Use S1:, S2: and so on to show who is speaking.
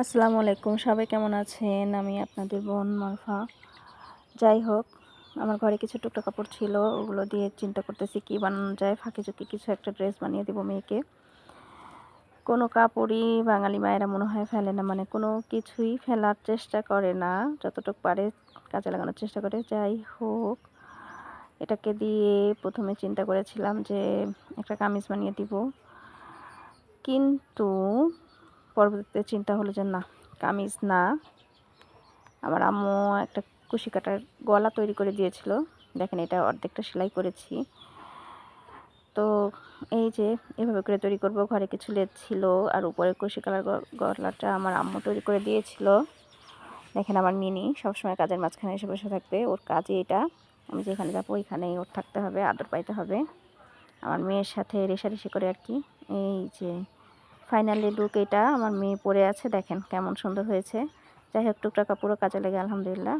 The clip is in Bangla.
S1: আসসালামু আলাইকুম। সবাই কেমন আছেন? আমি আপনাদের বোন মারফা। যাই হোক, আমার ঘরে কিছু টুকটা কাপড় ছিল, ওগুলো দিয়ে চিন্তা করতেছি কি বানানো যায়। ফাঁকে চুকি কিছু একটা ড্রেস বানিয়ে দেবো মেয়েকে। কোনো কাপড়ই বাঙালি মায়েরা মনে হয় ফেলে না মানে কোনো কিছুই ফেলার চেষ্টা করে না। যতটুকু পারে কাজে লাগানোর চেষ্টা করে। যাই হোক, এটাকে দিয়ে প্রথমে চিন্তা করেছিলাম যে একটা কামিজ বানিয়ে দিব। কিন্তু পরবর্তীতে চিন্তা হলো যে না, কামিজ না। আমার আম্মু একটা কুশি কাটার গলা তৈরি করে দিয়েছিল। দেখেন এটা অর্ধেকটা সেলাই করেছি। তো এই যে এভাবে করে তৈরি করব, ঘরে কিছু লেদ ছিল আর উপরে কুশি কালার গলাটা আমার আম্মু তৈরি করে দিয়েছিল। দেখেন আমার মিনি সবসময় কাজের মাঝখানে এসে বসে থাকবে। ওর কাজে এটা। আমি যেখানে যাব ওইখানেই ওর থাকতে হবে, আদর পাইতে হবে। আমার মেয়ের সাথে রেশারেশি করে আর কি। এই যে ফাইনালি লুক এটা, আমার মেয়ে পরে আছে, দেখেন কেমন সুন্দর হয়েছে। যাই হোক টুকটা কাপড়ও কাজে লাগে, আলহামদুলিল্লাহ।